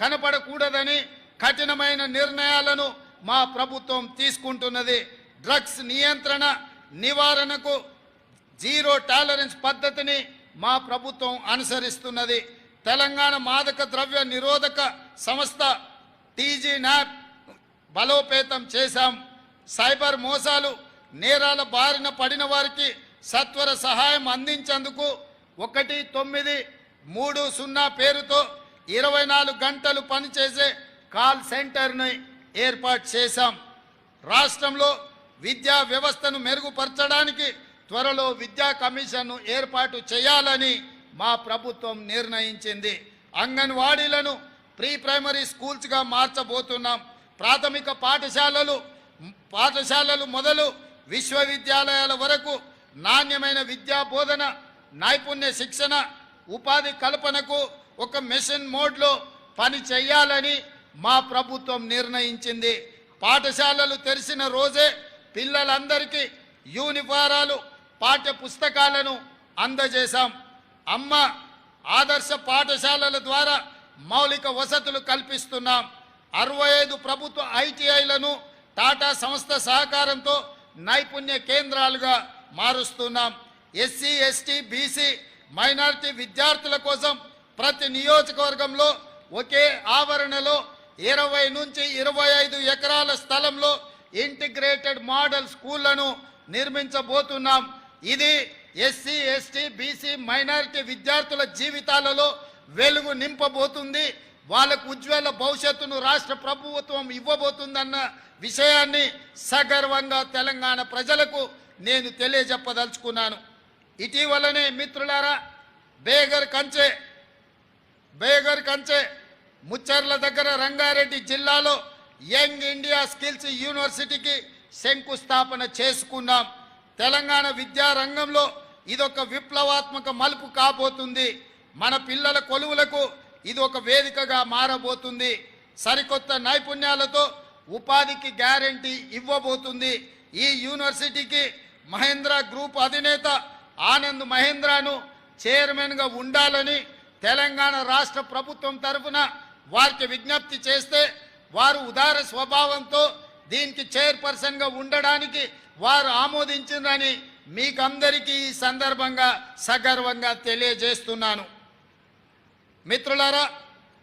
కనపడకూడదని కఠినమైన నిర్ణయాలను మా ప్రభుత్వం తీసుకుంటున్నది. డ్రగ్స్ నియంత్రణ నివారణకు జీరో టాలరెన్స్ పద్ధతిని మా ప్రభుత్వం అనుసరిస్తున్నది. తెలంగాణ మాదక ద్రవ్య నిరోధక సంస్థ టీజీ నాప్ బలోపేతం చేశాం. సైబర్ మోసాలు నేరాల బారిన పడిన వారికి సత్వర సహాయం అందించేందుకు ఒకటి తొమ్మిది మూడు సున్నా పేరుతో ఇరవై నాలుగు గంటలు పనిచేసే కాల్ సెంటర్ని ఏర్పాటు చేశాం. రాష్ట్రంలో విద్యా వ్యవస్థను మెరుగుపరచడానికి త్వరలో విద్యా కమిషన్ను ఏర్పాటు చేయాలని మా ప్రభుత్వం నిర్ణయించింది. అంగన్వాడీలను ప్రీ ప్రైమరీ స్కూల్స్గా మార్చబోతున్నాం. ప్రాథమిక పాఠశాలలు పాఠశాలలు మొదలు విశ్వవిద్యాలయాల వరకు నాణ్యమైన విద్యా బోధన నైపుణ్య శిక్షణ ఉపాధి కల్పనకు ఒక మిషన్ మోడ్లో పని చేయాలని మా ప్రభుత్వం నిర్ణయించింది. పాఠశాలలు తెరిచిన రోజే పిల్లలందరికీ యూనిఫారాలు పాఠ్య పుస్తకాలను అందజేశాం. అమ్మ ఆదర్శ పాఠశాలల ద్వారా మౌలిక వసతులు కల్పిస్తున్నాం. అరవై ఐదు ప్రభుత్వ ఐటీఐలను టాటా సంస్థ సహకారంతో నైపుణ్య కేంద్రాలుగా మారుస్తున్నాం. ఎస్సీ ఎస్టీ బీసీ మైనారిటీ విద్యార్థుల కోసం ప్రతి నియోజకవర్గంలో ఒకే ఆవరణలో ఇరవై నుంచి ఇరవై ఐదు ఎకరాల స్థలంలో ఇంటిగ్రేటెడ్ మోడల్ స్కూళ్ళను నిర్మించబోతున్నాం. ఇది ఎస్సీ ఎస్టీ బీసీ మైనారిటీ విద్యార్థుల జీవితాలలో వెలుగు నింపబోతుంది. వాళ్ళకు ఉజ్వల భవిష్యత్తును రాష్ట్ర ప్రభుత్వం ఇవ్వబోతుందన్న విషయాన్ని సగర్వంగా తెలంగాణ ప్రజలకు నేను తెలియజెప్పదలుచుకున్నాను. ఇటీవలనే మిత్రులారా బేగర్ కంచె బేగర్ కంచె ముచ్చర్ల దగ్గర రంగారెడ్డి జిల్లాలో యంగ్ ఇండియా స్కిల్స్ యూనివర్సిటీకి శంకుస్థాపన చేసుకున్నాం. తెలంగాణ విద్యారంగంలో ఇదొక విప్లవాత్మక మలుపు కాబోతుంది. మన పిల్లల కొలువులకు ఇది ఒక వేదికగా మారబోతుంది. సరికొత్త నైపుణ్యాలతో ఉపాధికి గ్యారంటీ ఇవ్వబోతుంది. ఈ యూనివర్సిటీకి మహేంద్ర గ్రూప్ అధినేత ఆనంద్ మహేంద్రను చైర్మన్గా ఉండాలని తెలంగాణ రాష్ట్ర ప్రభుత్వం తరఫున వారికి విజ్ఞప్తి చేస్తే వారు ఉదార స్వభావంతో దీనికి చైర్పర్సన్గా ఉండడానికి వారు ఆమోదించిందని మీకందరికీ ఈ సందర్భంగా సగర్వంగా తెలియజేస్తున్నాను. మిత్రులారా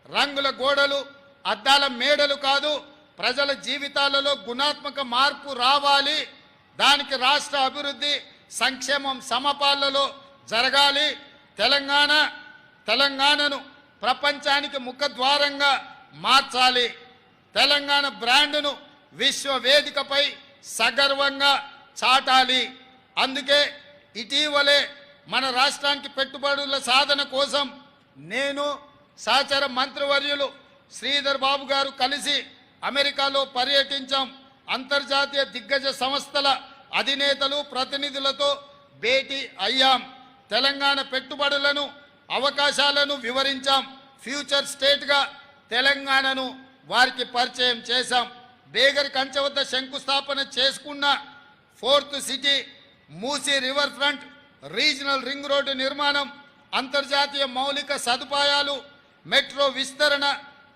రంగుల గోడలు అద్దాల మేడలు కాదు ప్రజల జీవితాలలో గుణాత్మక మార్పు రావాలి దానికి రాష్ట్ర అభివృద్ధి సంక్షేమం సమపాలలో జరగాలి తెలంగాణ తెలంగాణను ప్రపంచానికి ముఖద్వారంగా మార్చాలి. తెలంగాణ బ్రాండ్ను విశ్వ వేదికపై సగర్వంగా చాటాలి. అందుకే ఇటీవలే మన రాష్ట్రానికి పెట్టుబడుల సాధన కోసం నేను సహచర మంత్రివర్యులు శ్రీధర్ బాబు గారు కలిసి అమెరికాలో పర్యటించాం. అంతర్జాతీయ దిగ్గజ సంస్థల అధినేతలు ప్రతినిధులతో భేటీ అయ్యాం. తెలంగాణ పెట్టుబడులను అవకాశాలను వివరించాం. ఫ్యూచర్ స్టేట్గా తెలంగాణను వారికి పరిచయం చేశాం. బేగర్ కంచె వద్ద శంకుస్థాపన చేసుకున్న fourth city Musi river front regional ring road నిర్మాణం అంతర్జాతీయ మౌలిక సదుపాయాలు మెట్రో విస్తరణ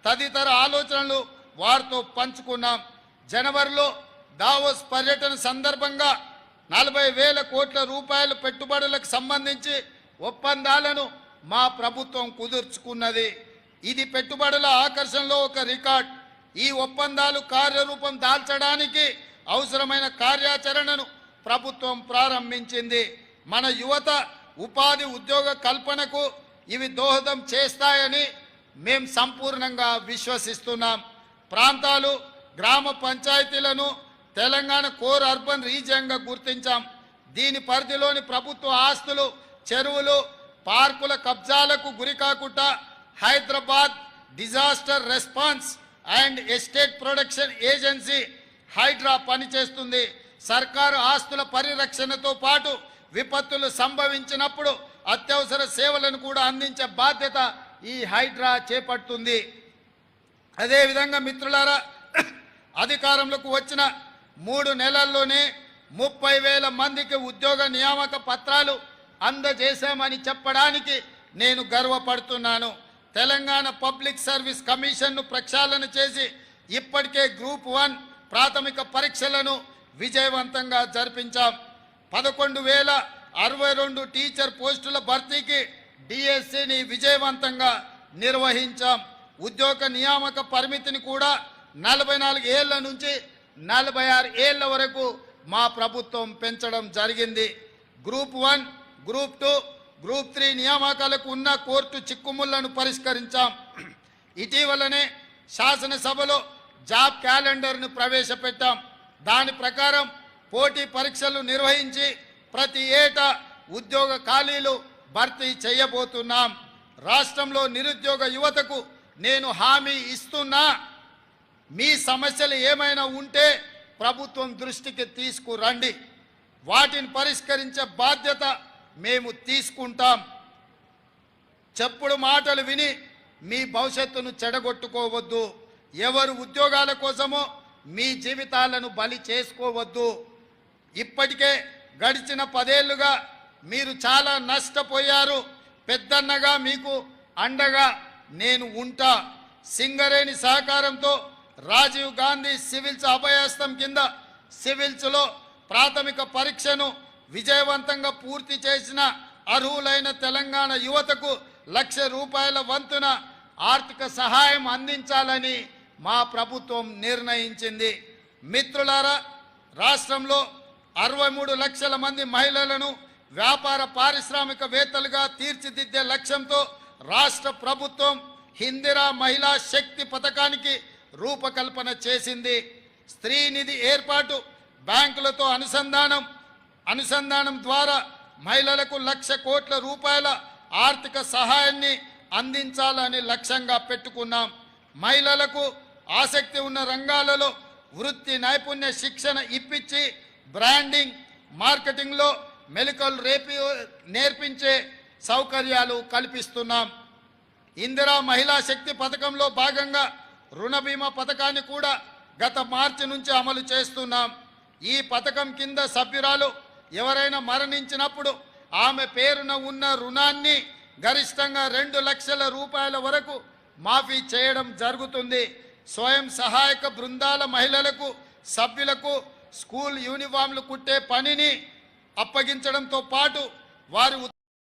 తదితర ఆలోచనలు వారితో పంచుకున్నాం. జనవరిలో దావోస్ పర్యటన సందర్భంగా నలభై వేల కోట్ల రూపాయల పెట్టుబడులకు సంబంధించి ఒప్పందాలను మా ప్రభుత్వం కుదుర్చుకున్నది. ఇది పెట్టుబడుల ఆకర్షణలో ఒక రికార్డ్. ఈ ఒప్పందాలు కార్యరూపం దాల్చడానికి అవసరమైన కార్యాచరణను ప్రభుత్వం ప్రారంభించింది. మన యువత ఉపాధి ఉద్యోగ కల్పనకు ఇవి దోహదం చేస్తాయని మేం సంపూర్ణంగా విశ్వసిస్తున్నాం. ప్రాంతాలు గ్రామ పంచాయతీలను తెలంగాణ కోర్ అర్బన్ రీజియన్గా గుర్తించాం. దీని పరిధిలోని ప్రభుత్వ ఆస్తులు చెరువులు పార్కుల కబ్జాలకు గురి కాకుండా Hyderabad disaster response and estate production agency Hydraa పనిచేస్తుంది. సర్కారు ఆస్తుల పరిరక్షణతో పాటు విపత్తులు సంభవించినప్పుడు అత్యవసర సేవలను కూడా అందించే బాధ్యత ఈ హైడ్రా చేపడుతుంది. అదేవిధంగా మిత్రులారా అధికారంలోకి వచ్చిన మూడు నెలల్లోనే ముప్పై వేల మందికి ఉద్యోగ నియామక పత్రాలు అందజేశామని చెప్పడానికి నేను గర్వపడుతున్నాను. తెలంగాణ పబ్లిక్ సర్వీస్ కమిషన్ను ప్రక్షాళన చేసి ఇప్పటికే గ్రూప్ వన్ ప్రాథమిక పరీక్షలను విజయవంతంగా జరిపించాం. పదకొండు వేల అరవై రెండు టీచర్ పోస్టుల భర్తీకి డిఎస్సిని విజయవంతంగా నిర్వహించాం. ఉద్యోగ నియామక పరిమితిని కూడా నలభై నాలుగు ఏళ్ళ నుంచి నలభై ఆరు ఏళ్ళ వరకు మా ప్రభుత్వం పెంచడం జరిగింది. Group one group two group three నియామకాలకు ఉన్న కోర్టు చిక్కుముళ్ళను పరిష్కరించాం. ఇటీవలనే శాసనసభలో జాబ్ క్యాలెండర్ను ప్రవేశపెట్టాం. దాని ప్రకారం పోటీ పరీక్షలు నిర్వహించి ప్రతి ఏటా ఉద్యోగ ఖాళీలు భర్తీ చేయబోతున్నాం. రాష్ట్రంలో నిరుద్యోగ యువతకు నేను హామీ ఇస్తున్నా. మీ సమస్యలు ఏమైనా ఉంటే ప్రభుత్వం దృష్టికి తీసుకురండి. వాటిని పరిష్కరించే బాధ్యత మేము తీసుకుంటాం. చెప్పుడు మాటలు విని మీ భవిష్యత్తును చెడగొట్టుకోవద్దు. ఎవరు ఉద్యోగాల కోసమో మీ జీవితాలను బలి చేసుకోవద్దు. ఇప్పటికే గడిచిన పదేళ్ళుగా మీరు చాలా నష్టపోయారు. పెద్దన్నగా మీకు అండగా నేను ఉంటా. సింగరేణి సహకారంతో రాజీవ్ గాంధీ సివిల్స్ అభయహస్తం కింద సివిల్స్లో ప్రాథమిక పరీక్షను విజయవంతంగా పూర్తి చేసిన అర్హులైన తెలంగాణ యువతకు లక్ష రూపాయల వంతున ఆర్థిక సహాయం అందించాలని మా ప్రభుత్వం నిర్ణయించింది. మిత్రులారా రాష్ట్రంలో అరవై మూడు లక్షల మంది మహిళలను వ్యాపార పారిశ్రామికవేత్తలుగా తీర్చిదిద్దే లక్ష్యంతో రాష్ట్ర ప్రభుత్వం హిందిరా మహిళా శక్తి పథకానికి రూపకల్పన చేసింది. స్త్రీ నిధి ఏర్పాటు బ్యాంకులతో అనుసంధానం అనుసంధానం ద్వారా మహిళలకు లక్ష కోట్ల రూపాయల ఆర్థిక సహాయాన్ని అందించాలని లక్ష్యంగా పెట్టుకున్నాం. మహిళలకు ఆసక్తి ఉన్న రంగాలలో వృత్తి నైపుణ్య శిక్షణ ఇప్పించి బ్రాండింగ్ మార్కెటింగ్లో మెలికలు రేపి నేర్పించే సౌకర్యాలు కల్పిస్తున్నాం. ఇందిరా మహిళా శక్తి పథకంలో భాగంగా రుణ బీమా పథకాన్ని కూడా గత మార్చి నుంచి అమలు చేస్తున్నాం. ఈ పథకం కింద సభ్యురాలు ఎవరైనా మరణించినప్పుడు ఆమె పేరున ఉన్న రుణాన్ని గరిష్టంగా రెండు లక్షల రూపాయల వరకు మాఫీ చేయడం జరుగుతుంది. స్వయం సహాయక బృందాల మహిళలకు సభ్యులకు స్కూల్ యూనిఫామ్లు కుట్టే పనిని అప్పగించడంతో పాటు వారి